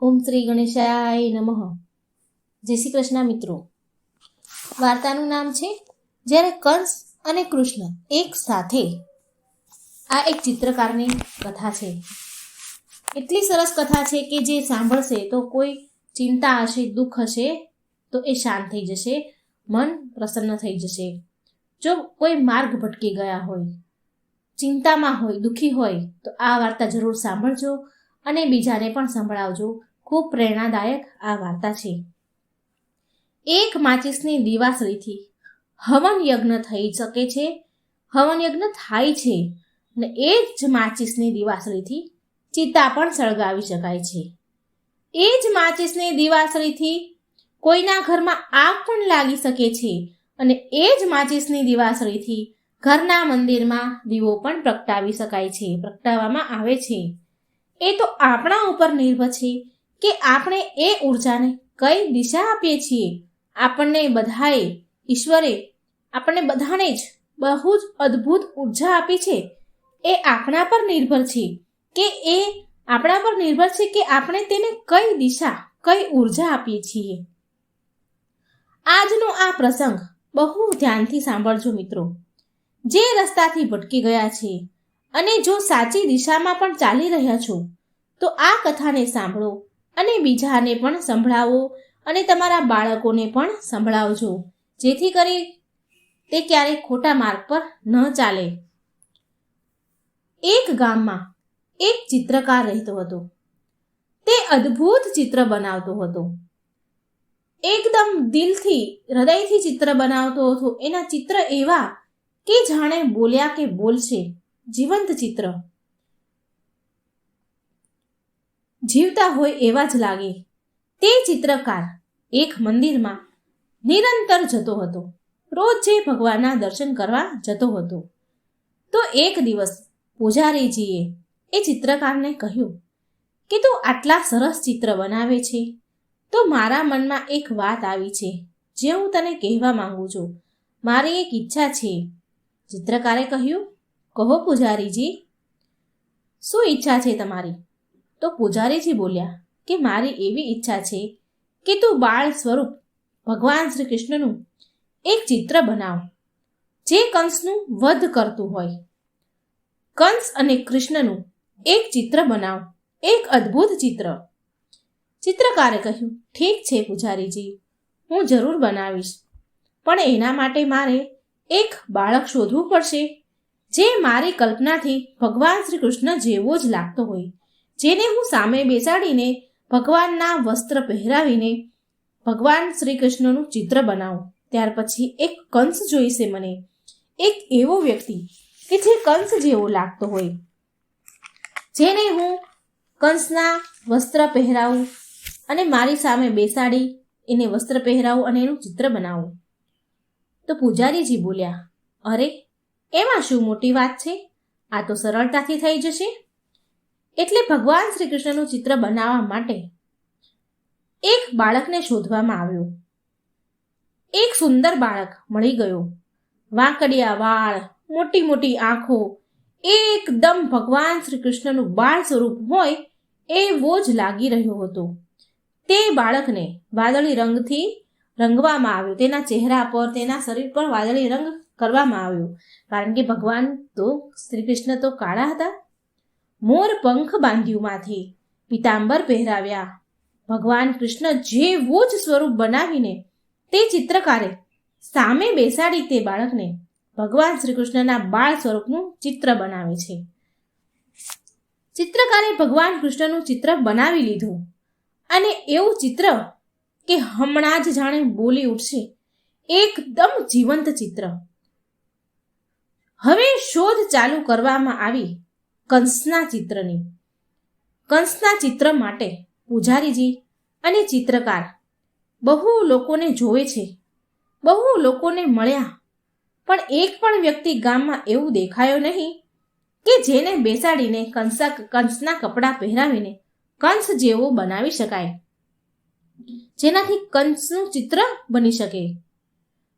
ઓમ શ્રી ગણેશાય નમઃ. જય શ્રી કૃષ્ણ મિત્રો. વાર્તાનું નામ છે, જ્યારે કંસ અને કૃષ્ણ એક સાથે. આ એક ચિત્રકારની કથા છે. એટલી સરસ કથા છે કે જે સાંભળશે તો કોઈ ચિંતા હશે, દુઃખ હશે, તો એ શાંત થઈ જશે, મન પ્રસન્ન થઈ જશે. જો કોઈ માર્ગ ભટકી ગયા હોય, ચિંતામાં હોય, દુઃખી હોય, તો આ વાર્તા જરૂર સાંભળજો. અને બીજાને પણ સંભળાવજો. ખૂબ પ્રેરણાદાયક આ વાર્તા છે. એક માચિસની દિવાસળીથી હવન યજ્ઞ થઈ શકે છે, હવન યજ્ઞ થાય છે અને એ જ માચિસની દિવાસળીથી ચિતા પણ સળગાવી શકાય છે. એ જ માચિસની દિવાસળીથી કોઈના ઘરમાં આગ પણ લાગી શકે છે અને એ જ માચિસની દિવાસળીથી ઘરના મંદિરમાં દીવો પણ પ્રગટાવી શકાય છે, પ્રગટાવવામાં આવે છે. એ તો આપણા ઉપર નિર્ભર છે કે આપણે એ ઉર્જાને કઈ દિશા આપીએ છીએ. આપણને બધાએ, ઈશ્વરે આપણને બધાને જ બહુ જ અદ્ભુત ઊર્જા આપી છે. એ આપણા પર નિર્ભર છે કે એ આપણા પર નિર્ભર છે કે આપણે તેને કઈ દિશા, કઈ ઊર્જા આપીએ છીએ. આજનો આ પ્રસંગ બહુ ધ્યાનથી સાંભળજો મિત્રો. જે રસ્તાથી ભટકી ગયા છે અને જો સાચી દિશામાં પણ ચાલી રહ્યા છો, તો આ કથાને સાંભળો અને બીજાને પણ સંભળાવો અને તમારા બાળકોને પણ સંભળાવજો, જેથી કરી તે ક્યારેય ખોટા માર્ગ પર ન ચાલે. એક ગામમાં એક ચિત્રકાર રહેતો હતો. તે અદ્ભુત ચિત્ર બનાવતો હતો. એકદમ દિલથી, હૃદયથી ચિત્ર બનાવતો હતો. એના ચિત્ર એવા કે જાણે બોલ્યા કે બોલશે. જીવંત ચિત્ર. જીવતા હોય એવા જ લાગે. તે ચિત્રકાર એક મંદિરમાં નિરંતર જતો હતો. રોજ જે ભગવાનના દર્શન કરવા જતો હતો. તો એક દિવસ પૂજારીજીએ એ ચિત્રકારને કહ્યું કે તું આટલા સરસ ચિત્ર બનાવે છે. તો મારા મનમાં એક વાત આવી છે. જે હું તને કહેવા માંગુ છું. મારી એક ઈચ્છા છે. ચિત્રકારે કહ્યું કહો પૂજારીજી, શું ઈચ્છા છે તમારી? તો પૂજારીજી બોલ્યા કે મારી એવી ઈચ્છા છે કે તું બાળ સ્વરૂપ ભગવાન શ્રી કૃષ્ણનું એક ચિત્ર બનાવ, જે કંસનું વધ કરતું હોય. કંસ અને કૃષ્ણનું એક ચિત્ર બનાવ, એક અદ્ભુત ચિત્ર. ચિત્રકારે કહ્યું, ઠીક છે પૂજારીજી, હું જરૂર બનાવીશ. પણ એના માટે મારે એક બાળક શોધવું પડશે. જે મારી કલ્પનાથી ભગવાન શ્રી કૃષ્ણ જેવો જ લાગતો હોય. જેને હું સામે બેસાડીને ભગવાનના વસ્ત્ર પહેરાવીને ભગવાન શ્રી કૃષ્ણનું ચિત્ર બનાવું. ત્યાર પછી એક કંસ જોઈશે મને. એક એવો વ્યક્તિ કે જે કંસ જેવો લાગતો હોય. જેને હું કંસના વસ્ત્ર પહેરાવું અને મારી સામે બેસાડી એને વસ્ત્ર પહેરાવું અને એનું ચિત્ર બનાવું. તો પૂજારીજી બોલ્યા, અરે એમાં શું મોટી વાત છે? આ તો સરળતાથી થઈ જશે. એટલે ભગવાન શ્રી કૃષ્ણનું ચિત્ર બનાવવા માટે એક બાળકને શોધવામાં આવ્યો. એક સુંદર બાળક મળી ગયો. વાંકડિયા વાળ, મોટી મોટી આંખો, એકદમ ભગવાન શ્રી કૃષ્ણનું બાળ સ્વરૂપ હોય એવો જ લાગી રહ્યો હતો. તે બાળકને વાદળી રંગથી રંગવામાં આવ્યો. તેના ચહેરા પર, તેના શરીર પર વાદળી રંગ કરવામાં આવ્યું. કારણ કે ભગવાન તો શ્રી કૃષ્ણ તો કાળા હતા. મોર પંખ બાંધ્યુંમાંથી પિતાંબર પહેરાવ્યા. ભગવાન કૃષ્ણ જેવું જ સ્વરૂપ બનાવીને તે ચિત્રકારે સામે બેસાડી તે બાળકને ભગવાન શ્રી કૃષ્ણના બાળ સ્વરૂપનું ચિત્ર બનાવે છે. ચિત્રકારે ભગવાન કૃષ્ણનું ચિત્ર બનાવી લીધું. અને એવું ચિત્ર કે હમણાં જ જાણે બોલી ઉઠશે. એકદમ જીવંત ચિત્ર. હવે શોધ ચાલુ કરવામાં આવી કંસના ચિત્રની. કંસના ચિત્ર માટે પૂજારીજી અને ચિત્રકાર બહુ લોકોને જોવે છે. બહુ લોકોને મળ્યા. પણ એક પણ વ્યક્તિ ગામમાં એવું દેખાયો નહીં કે જેને બેસાડીને કંસા કંસના કપડાં પહેરાવીને કંસ જેવો બનાવી શકાય. જેનાથી કંસનું ચિત્ર બની શકે.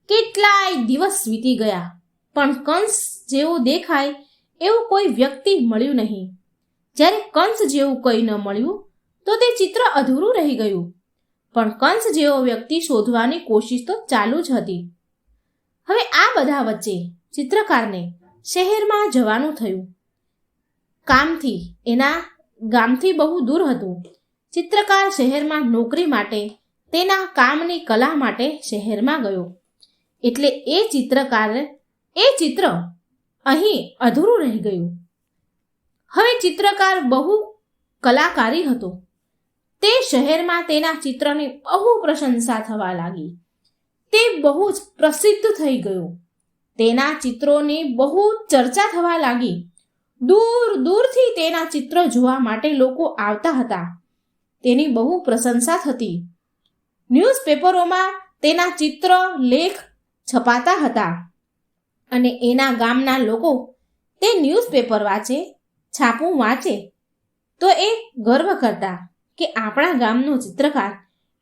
કેટલાય દિવસ વીતી ગયા. પણ કંસ જેવો દેખાય એવું કોઈ વ્યક્તિ મળ્યું નહીં. જ્યારે કંસ જેવું કંઈ ન મળ્યું, તો તે ચિત્ર અધૂરું રહી ગયું. પણ કંસ જેવો વ્યક્તિ શોધવાની કોશિશ તો ચાલુ જ હતી. હવે આ બધા વચ્ચે ચિત્રકારને શહેરમાં જવાનું થયું. કામથી, એના ગામથી બહુ દૂર હતું. ચિત્રકાર શહેરમાં નોકરી માટે, તેના કામની કલા માટે શહેરમાં ગયો. એટલે એ ચિત્રકાર એ ચિત્ર અહીં અધૂરું રહી ગયું. હવે ચિત્રકાર બહુ કલાકારી હતો. તે શહેરમાં તેના ચિત્રની બહુ પ્રશંસા થવા લાગી. તે બહુ જ પ્રસિદ્ધ થઈ ગયું. તેના ચિત્રોની બહુ ચર્ચા થવા લાગી. દૂર દૂરથી તેના ચિત્ર જોવા માટે લોકો આવતા હતા. તેની બહુ પ્રશંસા થતી. ન્યૂઝપેપરોમાં તેના ચિત્ર, લેખ છપાતા હતા. અને એના ગામના લોકો તે ન્યૂઝપેપર વાંચે, છાપું વાંચે. તો એ ગર્વ કરતા કે આપણા ગામનો ચિત્રકાર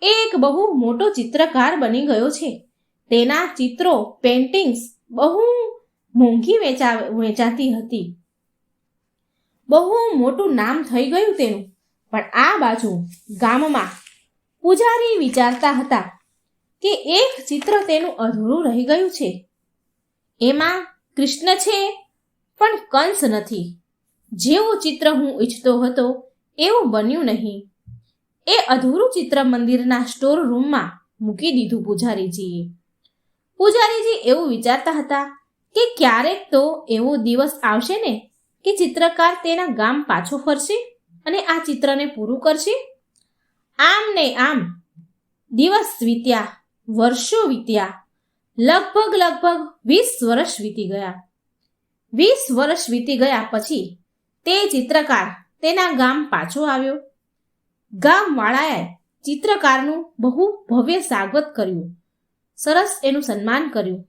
એક બહુ મોટો ચિત્રકાર બની ગયો છે. તેના ચિત્રો પેન્ટિંગ્સ બહુ મોંઘી વેચા વેચાતી હતી. બહુ મોટું નામ થઈ ગયું તેનું. પણ આ બાજુ ગામમાં પૂજારી વિચારતા હતા કે એક ચિત્ર તેનું અધૂરું રહી ગયું છે. એમાં કૃષ્ણ છે, પણ કંસ નથી. જેવું ચિત્ર હું ઈચ્છતો હતો, એવું બન્યું નહીં. એ અધૂરું ચિત્ર મંદિરના સ્ટોર રૂમમાં મૂકી દીધું પૂજારીજીએ. પૂજારીજી એવું વિચારતા હતા કે ક્યારેક તો એવો દિવસ આવશે ને કે ચિત્રકાર તેના ગામ પાછો ફરશે અને આ ચિત્રને પૂરું કરશે? આમ ને આમ, દિવસ વીત્યા, વર્ષો વીત્યા લગભગ લગભગ વીસ વર્ષ વીતી ગયા. વીસ વર્ષ વીતી ગયા પછી તે ચિત્રકાર તેના ગામ પાછો આવ્યો. ગામવાળાએ ચિત્રકારનું બહુ ભવ્ય સ્વાગત કર્યું. સરસ એનું સન્માન કર્યું.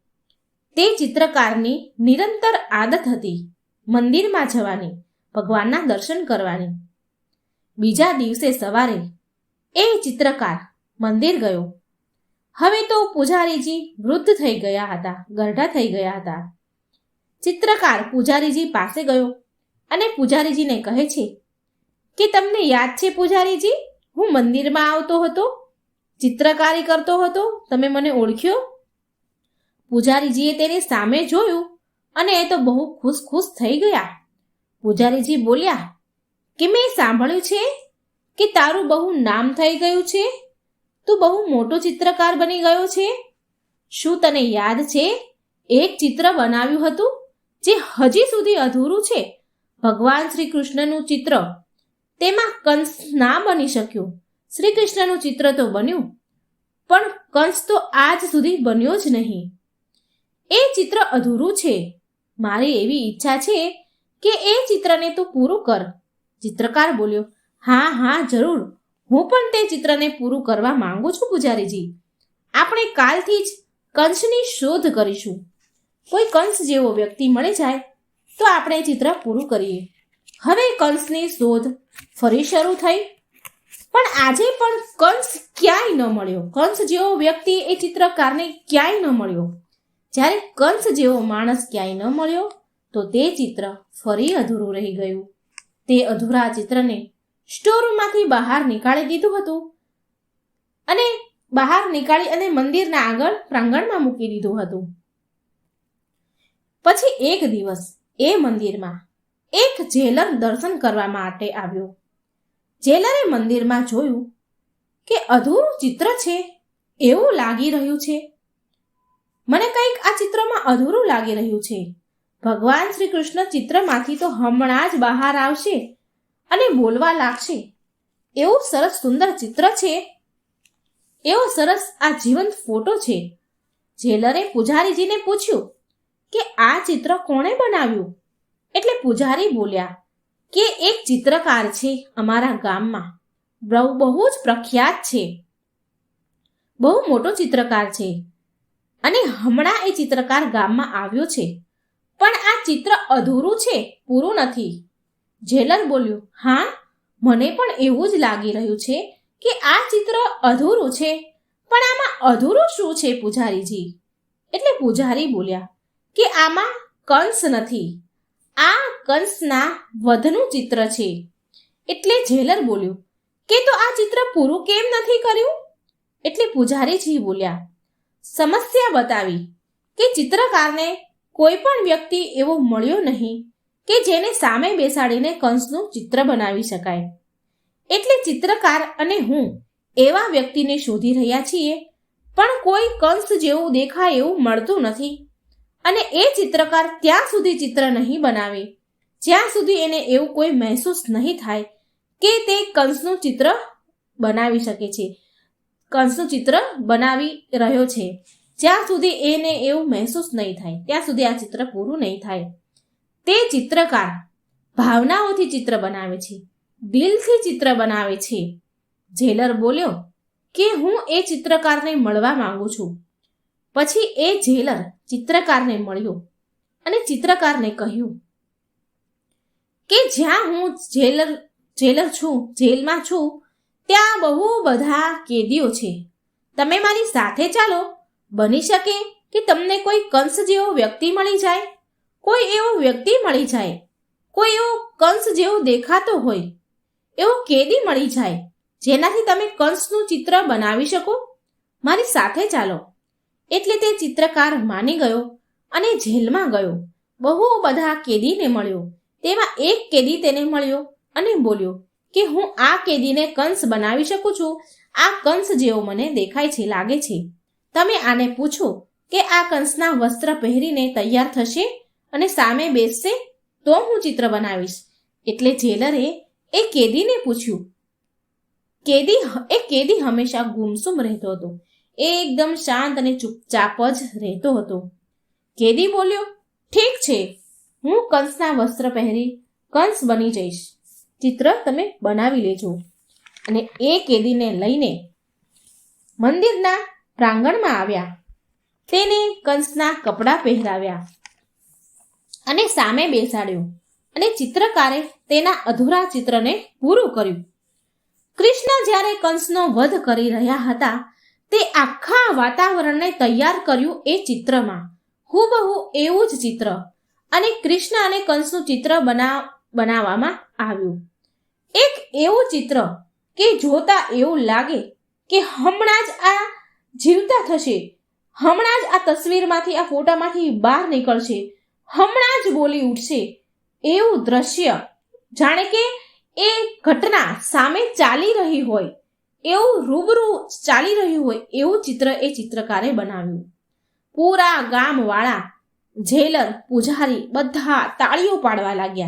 તે ચિત્રકારની નિરંતર આદત હતી મંદિરમાં જવાની, ભગવાનના દર્શન કરવાની. બીજા દિવસે સવારે એ ચિત્રકાર મંદિર ગયો. હવે તો પૂજારીજી વૃદ્ધ થઈ ગયા હતા, ગરઢા થઈ ગયા હતા. ચિત્રકાર પૂજારીજી પાસે ગયો અને પૂજારીજીને કહે છે, કે તમને યાદ છે પૂજારીજી, હું મંદિરમાં આવતો હતો, ચિત્રકારી કરતો હતો, તમે મને ઓળખ્યો? પૂજારીજીએ તેની સામે જોયું અને એ તો બહુ ખુશ ખુશ થઈ ગયા. પૂજારીજી બોલ્યા, કે મેં સાંભળ્યું છે કે તારું બહુ નામ થઈ ગયું છે? તું બહુ મોટો ચિત્રકાર બની ગયો છે. શું તને યાદ છે? એક ચિત્ર બનાવ્યું હતું જે હજી સુધી અધૂરું છે. ભગવાન શ્રી કૃષ્ણનું ચિત્ર. તેમાં કંસ ના બની શક્યું. શ્રી કૃષ્ણનું ચિત્ર તો બન્યું. પણ કંસ તો આજ સુધી બન્યો જ નહીં. એ ચિત્ર અધૂરું છે. મારી એવી ઈચ્છા છે કે એ ચિત્રને તું પૂરું કર. ચિત્રકાર બોલ્યો, હા હા, જરૂર. હું પણ તે ચિત્રને પૂરું કરવા માંગુ છું, પૂજારીજી. આપણે કાલથી જ કંસની શોધ કરીશું. કોઈ કંસ જેવો વ્યક્તિ મળી જાય, તો આપણે ચિત્ર પૂરું કરીએ. હવે કંસની શોધ ફરી શરૂ થઈ. પણ આજે પણ કંસ ક્યાંય ન મળ્યો. કંસ જેવો વ્યક્તિ એ ચિત્રકારને ક્યાંય ન મળ્યો. જ્યારે કંસ જેવો માણસ ક્યાંય ન મળ્યો, તો તે ચિત્ર ફરી અધૂરું રહી ગયું. તે અધૂરા ચિત્રને સ્ટોરમાંથી બહાર નીકાળી દીધું હતું. અને બહાર નીકાળી અને મંદિરના આગળ પ્રાંગણમાં મૂકી દીધું હતું. પછી એક દિવસ એ મંદિરમાં એક જેલર દર્શન કરવા માટે આવ્યો. જેલરે મંદિરમાં જોયું કે અધૂરું ચિત્ર છે, એવું લાગી રહ્યું છે. મને કંઈક આ ચિત્રમાં અધૂરું લાગી રહ્યું છે. ભગવાન શ્રી કૃષ્ણ ચિત્રમાંથી તો હમણાં જ બહાર આવશે. અને બોલવા લાગશે. એવું સરસ સુંદર ચિત્ર છે. એવો સરસ આ જીવંત ફોટો છે. જેલરે પૂજારીજીને પૂછ્યું કે આ ચિત્ર કોણે બનાવ્યું? એટલે પૂજારી બોલ્યા કે એક ચિત્રકાર છે અમારા ગામમાં. બહુ બહુ જ પ્રખ્યાત છે. બહુ મોટો ચિત્રકાર છે. અને હમણાં એ ચિત્રકાર ગામમાં આવ્યો છે. પણ આ ચિત્ર અધૂરું છે, પૂરું નથી. જેલર બોલ્યું, હા, મને પણ એવું જ લાગી રહ્યું છે કે આ ચિત્ર અધૂરું છે. પણ આમાં અધૂરું શું છે પૂજારીજી? એટલે પૂજારી બોલ્યા, કે આમાં કંસ નથી. આ કંસના વધનું ચિત્ર છે. એટલે જેલર બોલ્યું, કે તો આ ચિત્ર પૂરું કેમ નથી કર્યું? એટલે પૂજારીજી બોલ્યા, સમસ્યા બતાવી કે ચિત્રકારને કોઈ પણ વ્યક્તિ એવો મળ્યો નહીં. કે જેને સામે બેસાડીને કંસનું ચિત્ર બનાવી શકાય. એટલે ચિત્રકાર અને હું એવા વ્યક્તિને શોધી રહ્યા છીએ, પણ કોઈ કંસ જેવું દેખાય એવું મળતું નથી. અને એ ચિત્રકાર ત્યાં સુધી ચિત્ર નહીં બનાવે. જ્યાં સુધી એને એવું કોઈ મહેસૂસ નહીં થાય કે તે કંસનું ચિત્ર બનાવી શકે છે. કંસનું ચિત્ર બનાવી રહ્યો છે. જ્યાં સુધી એને એવું મહેસૂસ નહીં થાય. ત્યાં સુધી આ ચિત્ર પૂરું નહીં થાય. તે ચિત્રકાર ભાવનાઓથી ચિત્ર બનાવે છે, દિલથી ચિત્ર બનાવે છે. જેલર બોલ્યો, કે હું એ ચિત્રકારને મળવા માંગુ છું. પછી એ જેલર ચિત્રકારને મળ્યો અને ચિત્રકારને કહ્યું, કે જ્યાં હું જેલર જેલર છું, જેલમાં છું, ત્યાં બહુ બધા કેદીઓ છે. તમે મારી સાથે ચાલો, બની શકે કે તમને કોઈ કંસ જેવો વ્યક્તિ મળી જાય કોઈ એવો વ્યક્તિ મળી જાય, કોઈ એવો કંસ જેવો દેખાતો હોય, એવો કેદી મળી જાય, જેનાથી તમે કંસનું ચિત્ર બનાવી શકો? મારી સાથે ચાલો. એટલે તે ચિત્રકાર માની ગયો અને જેલમાં ગયો. બહુ બધા કેદીને મળ્યો. તેમાં એક કેદી તેને મળ્યો અને બોલ્યો કે હું આ કેદીને કંસ બનાવી શકું છું? આ કંસ જેવો મને દેખાય છે, લાગે છે. તમે આને પૂછો કે આ કંસના વસ્ત્ર પહેરીને તૈયાર થશે? અને સામે બેસશે તો હું ચિત્ર બનાવીશ. એટલે જેલરે એ કેદીને પૂછ્યું. કેદી એ કેદી હંમેશા ગુમસુમ રહેતો હતો. એ એકદમ શાંત અને ચૂપચાપ જ રહેતો હતો. કેદી બોલ્યો, ઠીક છે, હું કંસના વસ્ત્ર પહેરી કંસ બની જઈશ. ચિત્ર તમે બનાવી લેજો. અને એ કેદીને લઈને મંદિરના પ્રાંગણમાં આવ્યા. તેને કંસના કપડાં પહેરાવ્યા. અને સામે બેસાડ્યો અને ચિત્રકારે તેના અધૂરા ચિત્રને પૂરું કર્યું. કૃષ્ણ જ્યારે કંસનો વધ કરી રહ્યા હતા, તે આખા વાતાવરણને તૈયાર કર્યું એ ચિત્રમાં. હુબહુ એવું જ ચિત્ર અને કૃષ્ણ અને કંસનું ચિત્ર બનાવ બનાવવામાં આવ્યું. એક એવું ચિત્ર કે જોતા એવું લાગે કે હમણાં જ આ જીવતા થશે. હમણાં જ આ તસવીરમાંથી, આ ફોટામાંથી બહાર નીકળશે. હમણાં જ બોલી ઉઠશે. એવું દ્રશ્ય. જાણે કે એ ઘટના સામે ચાલી રહી હોય. એવું રૂબરૂ ચાલી રહ્યું હોય એવું ચિત્ર એ ચિત્રકારે બનાવ્યું. પૂરા ગામવાળા, જેલર, પૂજારી બધા તાળીઓ પાડવા લાગ્યા.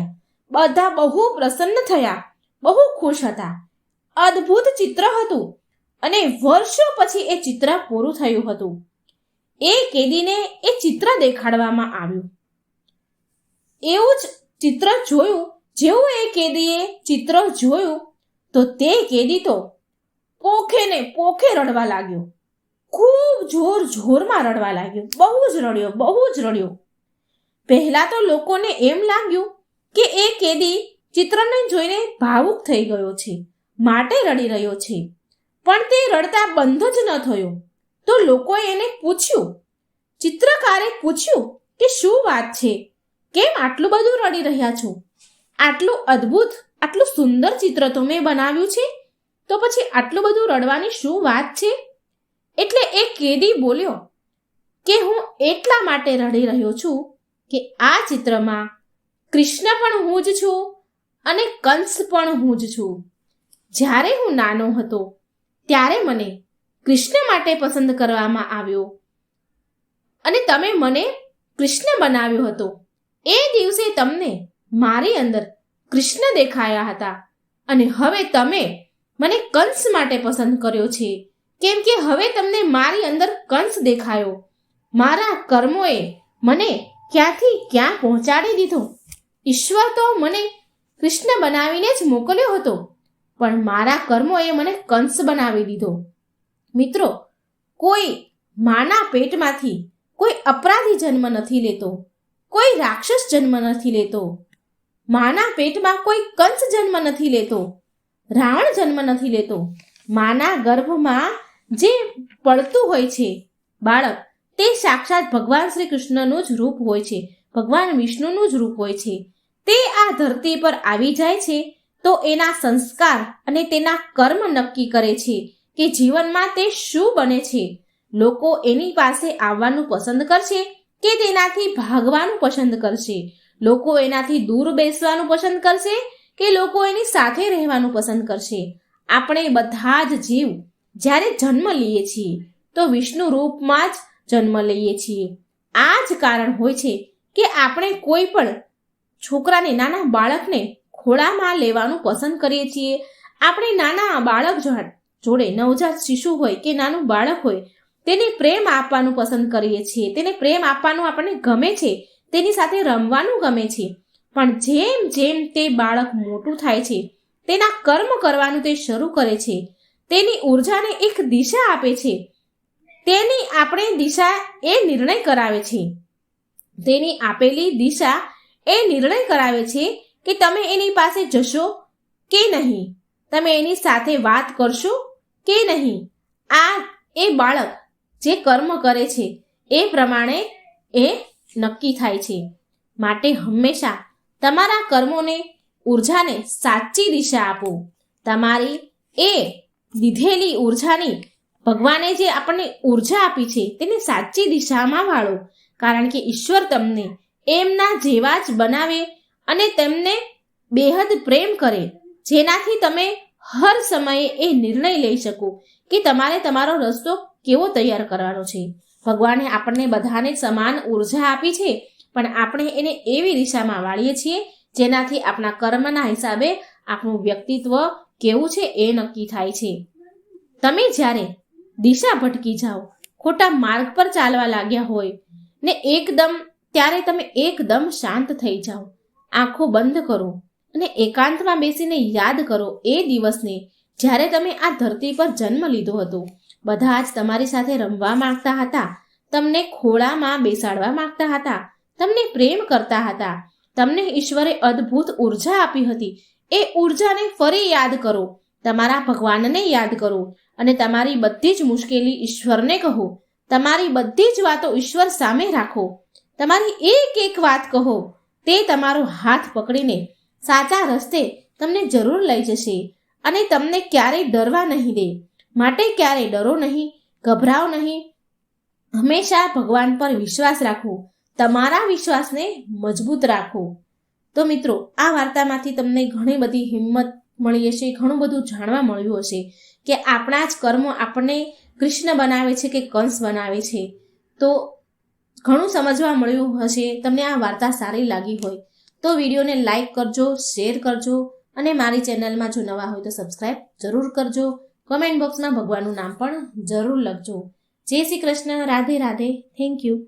બધા બહુ પ્રસન્ન થયા. બહુ ખુશ હતા. અદ્ભુત ચિત્ર હતું. અને વર્ષો પછી એ ચિત્ર પૂરું થયું હતું. એ કેદીને એ ચિત્ર દેખાડવામાં આવ્યું. એવું જ ચિત્ર જોયું જેવું એ કેદીએ ચિત્ર જોયું, તો તે કેદી તો પોખે ને પોખે રડવા લાગ્યો. ખૂબ જોર જોરમાં રડવા લાગ્યો. બહુ જ રડ્યો, બહુ જ રડ્યો. પહેલા તો લોકોને એમ લાગ્યું કે એ કેદી ચિત્રને જોઈને ભાવુક થઈ ગયો છે, માટે રડી રહ્યો છે. પણ તે રડતા બંધ જ ન થયો. તો લોકોએ એને પૂછ્યું, ચિત્રકારે પૂછ્યું કે શું વાત છે? કેમ આટલું બધું રડી રહ્યા છો? આટલું અદ્ભુત, આટલું સુંદર ચિત્ર તો મેં બનાવ્યું છે. તો પછી આટલું બધું રડવાની શું વાત છે? એટલે એ કેદી બોલ્યો કે હું એટલા માટે રડી રહ્યો છું કે આ ચિત્રમાં કૃષ્ણ પણ હું જ છું અને કંસ પણ હું જ છું. જ્યારે હું નાનો હતો, ત્યારે મને કૃષ્ણ માટે પસંદ કરવામાં આવ્યો. અને તમે મને કૃષ્ણ બનાવ્યો હતો. એ દિવસે તમને મારી અંદર કૃષ્ણ દેખાયા હતા. અને હવે તમે મને કંસ માટે પસંદ કર્યો છે. કેમ કે હવે તમને મારી અંદર કંસ દેખાયો. મારા કર્મોએ મને ક્યાંથી ક્યાં પહોંચાડી દીધો? ઈશ્વર તો મને કૃષ્ણ બનાવીને જ મોકલ્યો હતો. પણ મારા કર્મોએ મને કંસ બનાવી દીધો. મિત્રો, કોઈ માના પેટમાંથી કોઈ અપરાધી જન્મ નથી લેતો. કોઈ રાક્ષસ જન્મ નથી લેતો. માના પેટમાં કોઈ કંસ જન્મ નથી લેતો. રાવણ જન્મ નથી લેતો. માના ગર્ભમાં જે પડતું હોય છે, બાળક, તે સાક્ષાત ભગવાન શ્રી કૃષ્ણનું જ રૂપ હોય છે, ભગવાન વિષ્ણુનું જ રૂપ હોય છે. તે આ ધરતી પર આવી જાય છે, તો એના સંસ્કાર અને તેના કર્મ નક્કી કરે છે કે જીવનમાં તે શું બને છે. લોકો એની પાસે આવવાનું પસંદ કરશે કે તેનાથી ભાગવાનું પસંદ કરશે? લોકો એનાથી દૂર બેસવાનું પસંદ કરશે કે લોકો એની સાથે રહેવાનું પસંદ કરશે? આપણે બધા જ જીવ જ્યારે જન્મ લઈએ છીએ, તો વિષ્ણુ રૂપમાં જ જન્મ લઈએ છીએ. આ જ કારણ હોય છે કે આપણે કોઈ પણ છોકરાને નાના બાળકને ખોળામાં લેવાનું પસંદ કરીએ છીએ. આપણે નાના બાળક જોડે નવજાત શિશુ હોય કે નાનું બાળક હોય તેને પ્રેમ આપવાનું પસંદ કરીએ છીએ. તેને પ્રેમ આપવાનું આપણને ગમે છે. તેની સાથે રમવાનું ગમે છે. પણ જેમ જેમ તે બાળક મોટું થાય છે, તેના કર્મ કરવાનું તે શરૂ કરે છે. તેની ઉર્જાને એક દિશા આપે છે. તેની આપણે દિશા એ નિર્ણય કરાવે છે. તેની આપેલી દિશા એ નિર્ણય કરાવે છે કે તમે એની પાસે જશો કે નહીં. તમે એની સાથે વાત કરશો કે નહીં. આ એ બાળક જે કર્મ કરે છે, એ પ્રમાણે એ નક્કી થાય છે. માટે હંમેશા તમારા કર્મોને ઉર્જાને સાચી દિશા આપો. તમારી એ લીધેલી ઉર્જાની ભગવાને જે આપણને ઊર્જા આપી છે, તેને સાચી દિશામાં વાળો. કારણ કે ઈશ્વર તમને એમના જેવા જ બનાવે અને તેમને બેહદ પ્રેમ કરે. જેનાથી તમે હર સમયે એ નિર્ણય લઈ શકો કે તમારે તમારો રસ્તો કેવો તૈયાર કરવાનો છે? ભગવાને આપણને બધાને સમાન ઊર્જા આપી છે, પણ આપણે એને એવી દિશામાં વાળીએ છીએ જેનાથી આપણા કર્મના હિસાબે આપણું વ્યક્તિત્વ કેવું છે એ નક્કી થાય છે. તમે જ્યારે દિશા ભટકી જાઓ, ખોટા માર્ગ પર ચાલવા લાગ્યા હોય, ને એકદમ, ત્યારે તમે એકદમ શાંત થઈ જાઓ. આંખો બંધ કરો અને એકાંતમાં બેસીને યાદ કરો એ દિવસને જ્યારે તમે આ ધરતી પર જન્મ લીધો હતો. બધા જ તમારી સાથે રમવા માંગતા હતા. તમને ખોળામાં બેસાડવા માંગતા હતા. તમને પ્રેમ કરતા હતા. તમને ઈશ્વરે અદ્ભુત ઊર્જા આપી હતી. એ ઉર્જાને ફરી યાદ કરો. તમારા ભગવાનને યાદ કરો અને તમારી બધી જ મુશ્કેલી ઈશ્વરને કહો. તમારી બધી જ વાતો ઈશ્વર સામે રાખો. તમારી એક એક વાત કહો. તે તમારો હાથ પકડીને સાચા રસ્તે તમને જરૂર લઈ જશે અને તમને ક્યારેય ડરવા નહીં દે. માટે ક્યારેય ડરો નહીં ગભરાઓ નહીં. હંમેશા ભગવાન પર વિશ્વાસ રાખો. તમારા વિશ્વાસને મજબૂત રાખો. તો મિત્રો, આ વાર્તામાંથી તમને ઘણી બધી હિંમત મળી હશે, ઘણું બધું જાણવા મળ્યું હશે કે આપણા જ કર્મો આપણને કૃષ્ણ બનાવે છે કે કંસ બનાવે છે. તો ઘણું સમજવા મળ્યું હશે, તમને આ વાર્તા સારી લાગી હોય તો વિડીયોને લાઈક કરજો, શેર કરજો અને મારી ચેનલમાં જો નવા હોય તો સબસ્ક્રાઈબ જરૂર કરજો. કમેન્ટ બોક્સમાં ભગવાનનું નામ પણ જરૂર લખજો. જય શ્રી કૃષ્ણ રાધે રાધે થેન્ક યુ